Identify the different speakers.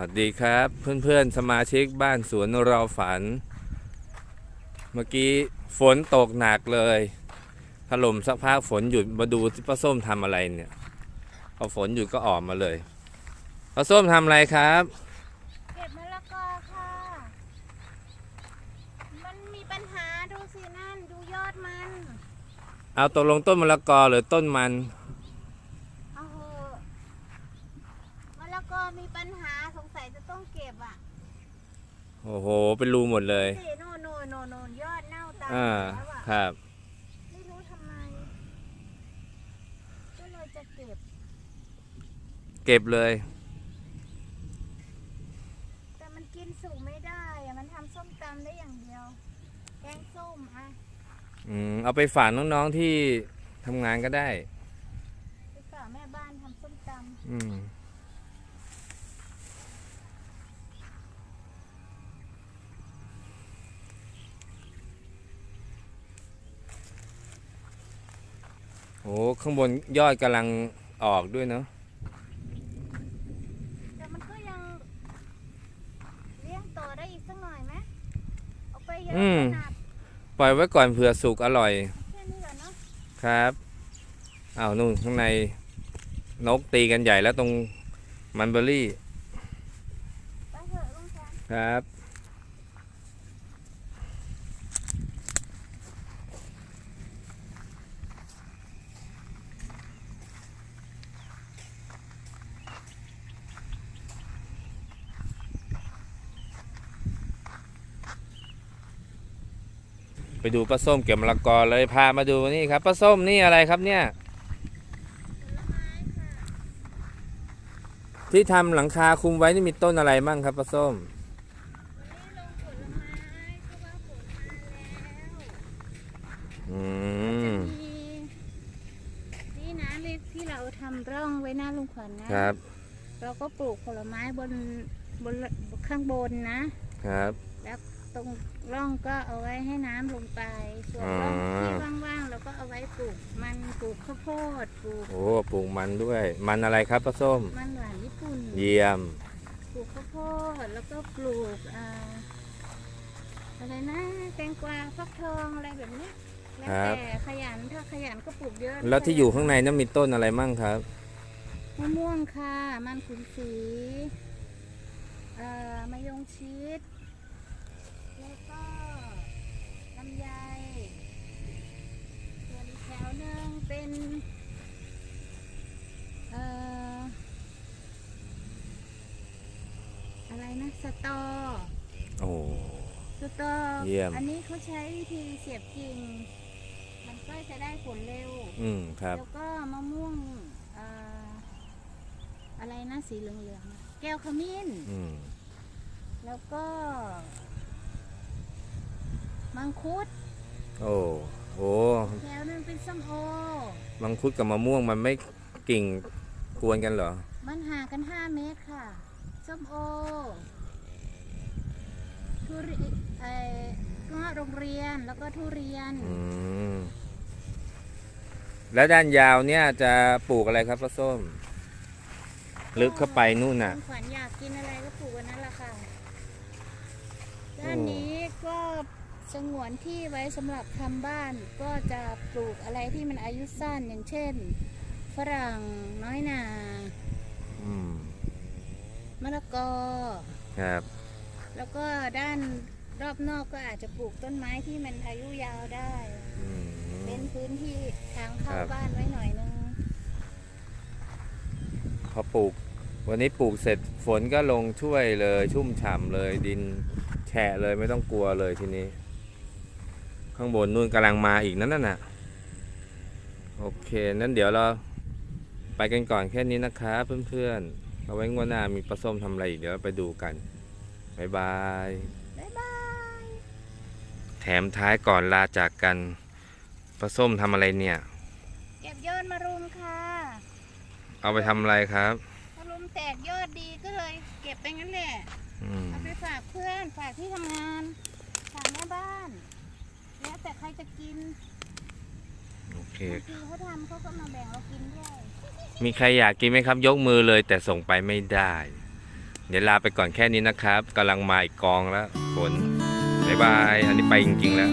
Speaker 1: วัสดีครับ เพื่อนๆ สมาชิกบ้านสวนเราฝัน เมื่อกี้ฝนตกหนักเลยถล่มสักพักฝนหยุดมาดูที่ป้าส้มทำอะไรเนี่ยพอฝนหยุดก็ออกมาเลยป้าส้มทำอะไรครับ
Speaker 2: เก็บมะละกอค่ะ มันมีปัญหาดูสินั่นดูยอดมัน
Speaker 1: เอาตกลงต้นมะละกอหรือต้นมัน
Speaker 2: เอาเหอะ มะละกอมีปัญหาสงสัยจะต้องเก็บอะ
Speaker 1: โอ้โห เป็นรูหมดเลย
Speaker 2: สิโน่นโน่นโน่นโน่นยอดเน่าตาย
Speaker 1: อ่า
Speaker 2: แล้วอะ
Speaker 1: ครับ
Speaker 2: ไม่รู้ทำไม ก็เลยจะเก็บ
Speaker 1: เก็บเลย
Speaker 2: แต่มันกินสุกไม่ได้อะมันทำส้มตำได้อย่างเดียว แกงส้มอะ
Speaker 1: อืม เอาไปฝากน้องๆที่ทำงานก็ได้
Speaker 2: ไปฝากแม่บ้านทำส้มตำ
Speaker 1: อืม โอ้ข้างบนยอดกำลังออกด้วยเนาะ
Speaker 2: แต่มันก็ยังเลี้ยงต่อได้อีกสักหน่อยไหมเอาไปเยอะขนาด
Speaker 1: ปล่อยไว้ก่อนเผื่อสุกอร่อย
Speaker 2: แค่นี้ก่อนเนาะ
Speaker 1: ครับอ้าวนู่นข้างในนกตีกันใหญ่แล้วตรงมันเบอรี่
Speaker 2: ไปเถอะลุงแทน
Speaker 1: ครับ ไปดูป้าส้มเก็บมะละกอเลยพามาดูนี่ครับป้าส้มนี่อะไรครับเนี่ย
Speaker 2: ผลไม้ค่ะ
Speaker 1: ที่ทำหลังคาคุมไว้นี่มีต้นอะไรมั่งครับป้าส้ม
Speaker 2: วันนี้ลงผลไม้เพราะว่าฝนมาแล้ว
Speaker 1: อืม
Speaker 2: มีนี่นะเลขที่เราทำร่องไว้หน้าลุงขวัญนะครับ เราก็ปลูกผลไม้บนบนข้างบนนะ
Speaker 1: ครับ
Speaker 2: แล้ว ตรงร่องก็เอาไว้ให้น้ำลงไป ส่วน
Speaker 1: อ๋อ
Speaker 2: ร่องที่ว่างๆเราก็เอาไว้ปลูกมันปลูกข้าวโพดปลูก
Speaker 1: โอ้ปลูกมันด้วย มันอะไรครับป้าส้ม
Speaker 2: มันหวานญี่ปุ่น
Speaker 1: เยี่ยม
Speaker 2: ปลูกข้าวโพดแล้วก็ปลูกอ่าอะไรนะแตงกวาฟักทองอะไรแบบเนี้ยแล้ว
Speaker 1: ครับ
Speaker 2: แต่ขยันถ้าขยันก็ปลูกเยอะ
Speaker 1: แล้วที่อยู่ข้างในนั้นมีต้นอะไรมั่งครับ
Speaker 2: มะม่วงค่ะ มันขุนสีเอ่อมะยงชิด แล้วก็ลำไยส่วนอีกแถวหนึ่งเป็นเอ่ออะไรนะสตอ
Speaker 1: โอ้
Speaker 2: สตอ
Speaker 1: เยี่ยม
Speaker 2: อันนี้เขาใช้วิธีเสียบกิ่ง มันก็จะได้ผลเร็ว
Speaker 1: อืมครับ
Speaker 2: แล้วก็มะม่วงเอ่ออะไรนะสีเหลืองๆอะแก้วขมิ้น
Speaker 1: อืม
Speaker 2: แล้วก็ มังคุด
Speaker 1: โอ้โอ้
Speaker 2: แถวนึงเป็นส้มโอ
Speaker 1: มังคุดกับมะม่วงมันไม่กิ่งกวนกันเหรอ
Speaker 2: มันห่างกัน5เมตรค่ะ ส้มโอทุเรียนเอ่อก็โรงเรียนแล้วก็ทุเรียน
Speaker 1: อืม แล้วด้านยาวเนี่ยจะปลูกอะไรครับป้าส้ม ลึกเข้าไปนู่นน่ะ
Speaker 2: คุณขวัญอยากกินอะไรก็ปลูกวันนั้นแหละค่ะ ด้านนี้ก็ สงวนที่ไว้สำหรับทำบ้านก็จะปลูกอะไรที่มันอายุสั้นอย่างเช่น ฝรั่งน้อยนา
Speaker 1: อืม
Speaker 2: มะละกอ
Speaker 1: ครับ
Speaker 2: แล้วก็ด้านรอบนอกก็อาจจะปลูกต้นไม้ที่มันอายุยาวได้
Speaker 1: อืม
Speaker 2: เป็นพื้นที่ทางเข้า
Speaker 1: ครับ
Speaker 2: บ้านไว้หน่อยนึง
Speaker 1: พอปลูก วันนี้ปลูกเสร็จฝนก็ลงช่วยเลย ชุ่มฉ่ำเลยดินแฉะเลยไม่ต้องกลัวเลยทีนี้ ข้างบนนู่นกำลังมาอีกนั่นน่ะ โอเค นั้นเดี๋ยวเราไปกันก่อนแค่นี้นะครับเพื่อนๆเอาไว้งวดหน้ามีปลาส้มทำอะไรอีกเดี๋ยวเราไปดูกัน บ๊ายบาย
Speaker 2: บ๊ายบาย
Speaker 1: แถมท้ายก่อนลาจากกันปลาส้มทำอะไรเนี่ย
Speaker 2: เก็บยอดมารุมค่ะ
Speaker 1: เอาไปทำอะไรครับ
Speaker 2: มารุมแตกยอดดีก็เลย เก็บไปงั้นแหละ
Speaker 1: อืม
Speaker 2: เอาไปฝากเพื่อน ฝากที่ทำงาน ฝากแม่บ้าน แล้วแต่ใครจะกิน
Speaker 1: โอเค
Speaker 2: บางทีเขาทำเขาก็มาแบ่งเรากินด้วย
Speaker 1: มีใครอยากกินไหมครับ ยกมือเลยแต่ส่งไปไม่ได้โเดี๋ยวลาไปก่อนแค่นี้นะครับกำลังมาอีกกองแล้วฝนบ๊ายบาย อันนี้ไปจริงๆแล้ว